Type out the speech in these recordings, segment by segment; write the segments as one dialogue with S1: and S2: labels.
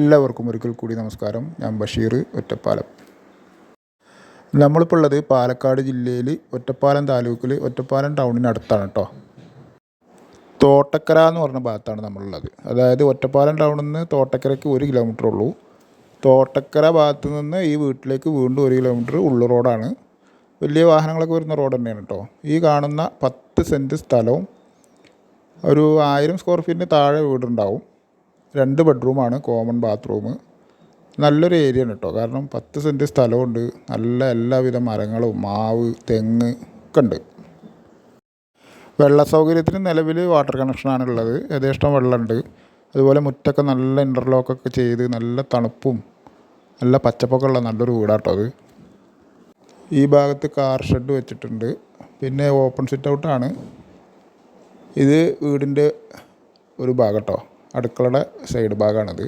S1: എല്ലാവർക്കും ഒരിക്കൽ കൂടി നമസ്കാരം. ഞാൻ ബഷീർ ഒറ്റപ്പാലം. നമ്മളിപ്പോൾ ഉള്ളത് പാലക്കാട് ജില്ലയിൽ ഒറ്റപ്പാലം താലൂക്കിൽ ഒറ്റപ്പാലം ടൗണിനടുത്താണ് കേട്ടോ തോട്ടക്കര എന്ന് പറഞ്ഞ ഭാഗത്താണ് നമ്മളുള്ളത്. അതായത് ഒറ്റപ്പാലം ടൗണിൽ നിന്ന് തോട്ടക്കരയ്ക്ക് ഒരു കിലോമീറ്റർ ഉള്ളൂ. തോട്ടക്കര ഭാഗത്ത് നിന്ന് ഈ വീട്ടിലേക്ക് വീണ്ടും ഒരു കിലോമീറ്റർ ഉള്ള റോഡാണ്. വലിയ വാഹനങ്ങളൊക്കെ വരുന്ന റോഡ് തന്നെയാണ് കേട്ടോ ഈ കാണുന്ന പത്ത് സെന്റ് സ്ഥലവും ഒരു ആയിരം സ്ക്വയർ ഫീറ്റിന് താഴെ വീടുണ്ടാവും. രണ്ട് ബെഡ്റൂമാണ് കോമൺ ബാത്റൂം നല്ലൊരു ഏരിയ ആണ് കേട്ടോ. കാരണം പത്ത് സെന്റ് സ്ഥലമുണ്ട്. നല്ല എല്ലാവിധ മരങ്ങളും മാവ് തെങ്ങ് ഒക്കെ ഉണ്ട്. വെള്ള സൗകര്യത്തിന് നിലവിൽ വാട്ടർ കണക്ഷനാണ് ഉള്ളത്. യഥേഷ്ടം വെള്ളമുണ്ട്. അതുപോലെ മുറ്റൊക്കെ നല്ല ഇന്റർലോക്കൊക്കെ ചെയ്ത് നല്ല തണുപ്പും നല്ല പച്ചപ്പൊക്കെ ഉള്ള നല്ലൊരു വീടാട്ടോ അത്. ഈ ഭാഗത്ത് കാർ ഷെഡ് വെച്ചിട്ടുണ്ട്. പിന്നെ ഓപ്പൺ സിറ്റ് ഔട്ടാണ് ഇത് വീടിന്റെ ഒരു ഭാഗം കേട്ടോ. അടുക്കളയുടെ സൈഡ് ഭാഗമാണത്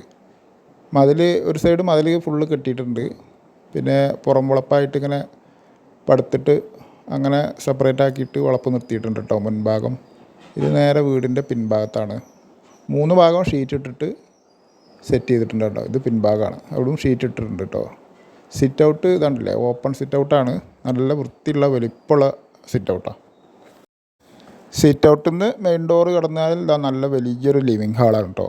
S1: മതിൽ ഒരു സൈഡ് മതിൽ ഫുള്ള് കെട്ടിയിട്ടുണ്ട്. പിന്നെ പുറം വളപ്പായിട്ട് ഇങ്ങനെ പടുത്തിട്ട് അങ്ങനെ സെപ്പറേറ്റ് ആക്കിയിട്ട് വളപ്പ് നിർത്തിയിട്ടുണ്ട് കേട്ടോ മുൻഭാഗം ഇത് നേരെ വീടിന്റെ പിൻഭാഗത്താണ് മൂന്ന് ഭാഗം ഷീറ്റ് ഇട്ടിട്ട് സെറ്റ് ചെയ്തിട്ടുണ്ട് കേട്ടോ ഇത് പിൻഭാഗമാണ് അവിടെയും ഷീറ്റ് ഇട്ടിട്ടുണ്ട് കേട്ടോ സിറ്റ് ഔട്ട് ഇതാണ്ടല്ലേ? ഓപ്പൺ സിറ്റ് ഔട്ടാണ് നല്ല വൃത്തിയുള്ള വലിപ്പമുള്ള സിറ്റ് ഔട്ടാണ് സിറ്റ് ഔട്ടിൽ നിന്ന് മെയിൻ ഡോറ് കടന്നാൽ ഇതാ നല്ല വലിയൊരു ലിവിങ് ഹാളാണ് കേട്ടോ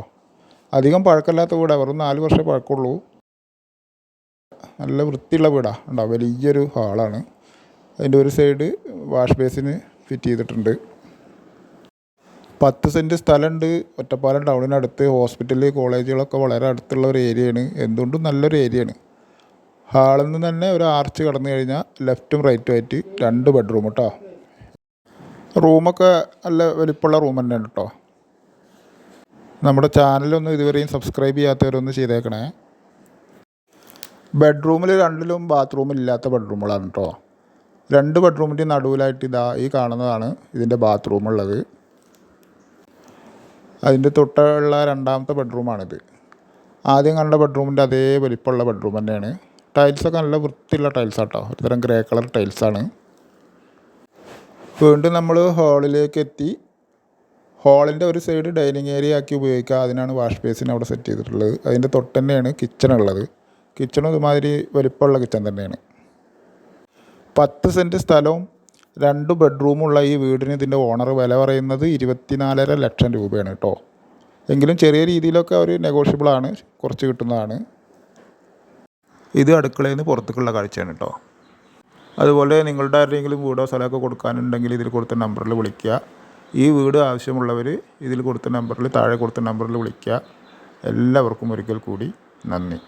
S1: അധികം പഴക്കമില്ലാത്ത വീടാണ് വെറും നാല് വർഷമേ പഴക്കമുള്ളൂ. നല്ല വൃത്തിയുള്ള വീടാണ് ഉണ്ടോ വലിയൊരു ഹാളാണ് അതിന്റെ ഒരു സൈഡ് വാഷ് ബേസിന് ഫിറ്റ് ചെയ്തിട്ടുണ്ട്. പത്ത് സെന്റ് സ്ഥലമുണ്ട് ഒറ്റപ്പാലം ടൗണിനടുത്ത് ഹോസ്പിറ്റൽ കോളേജുകളൊക്കെ വളരെ അടുത്തുള്ള ഒരു ഏരിയയാണ് എന്തുകൊണ്ടും നല്ലൊരു ഏരിയയാണ് ഹാളിൽ നിന്ന് തന്നെ ഒരു ആർച്ച് കടന്നു കഴിഞ്ഞാൽ ലെഫ്റ്റും റൈറ്റും ആയിട്ട് രണ്ട് ബെഡ്റൂം കേട്ടോ റൂമൊക്കെ നല്ല വലിപ്പമുള്ള റൂം തന്നെയാണ് കേട്ടോ. നമ്മുടെ ചാനലൊന്നും ഇതുവരെയും സബ്സ്ക്രൈബ് ചെയ്യാത്തവരൊന്ന് ചെയ്തേക്കണേ. ബെഡ്റൂമിൽ രണ്ടിലും ബാത്റൂം ഇല്ലാത്ത ബെഡ്റൂമുകളാണ് കേട്ടോ. രണ്ട് ബെഡ്റൂമിന്റെ നടുവിലായിട്ട് ഇതാ ഈ കാണുന്നതാണ് ഇതിന്റെ ബാത്റൂം ഉള്ളത്. അതിന്റെ തൊട്ടുള്ള രണ്ടാമത്തെ ബെഡ്റൂമാണിത് ആദ്യം കണ്ട ബെഡ്റൂമിന്റെ അതേ വലിപ്പമുള്ള ബെഡ്റൂം തന്നെയാണ്. ടൈൽസൊക്കെ നല്ല വൃത്തിയുള്ള ടൈൽസാണ് കേട്ടോ. ഒരുതരം ഗ്രേ കളർ ടൈൽസാണ് വീണ്ടും നമ്മൾ ഹാളിലേക്ക് എത്തി. ഹാളിന്റെ ഒരു സൈഡ് ഡൈനിങ് ഏരിയ ആക്കി ഉപയോഗിക്കുക. അതിനാണ് വാഷ് ബേസിൻ അവിടെ സെറ്റ് ചെയ്തിട്ടുള്ളത്. അതിന്റെ തൊട്ട് തന്നെയാണ് കിച്ചൺ ഉള്ളത്. കിച്ചണും ഇതുമാതിരി വലിപ്പമുള്ള കിച്ചൺ തന്നെയാണ്. പത്ത് സെന്റ് സ്ഥലവും രണ്ട് ബെഡ്റൂമുള്ള ഈ വീടിന് ഇതിന്റെ ഓണർ വില പറയുന്നത് ഇരുപത്തിനാലര ലക്ഷം രൂപയാണ് കേട്ടോ. എങ്കിലും ചെറിയ രീതിയിലൊക്കെ അവർ നെഗോഷ്യബിളാണ് കുറച്ച് കിട്ടുന്നതാണ്. ഇത് അടുക്കളയിൽ നിന്ന് പുറത്തേക്കുള്ള കാഴ്ചയാണ് കേട്ടോ. അതുപോലെ നിങ്ങളുടെ ആരുടെയെങ്കിലും വീടോ സ്ഥലമൊക്കെ കൊടുക്കാനുണ്ടെങ്കിൽ ഇതിൽ കൊടുത്ത നമ്പറിൽ വിളിക്കുക. ഈ വീട് ആവശ്യമുള്ളവർ ഇതിൽ കൊടുത്ത നമ്പറിൽ താഴെ കൊടുത്ത നമ്പറിൽ വിളിക്കുക. എല്ലാവർക്കും ഒരിക്കൽ കൂടി നന്ദി.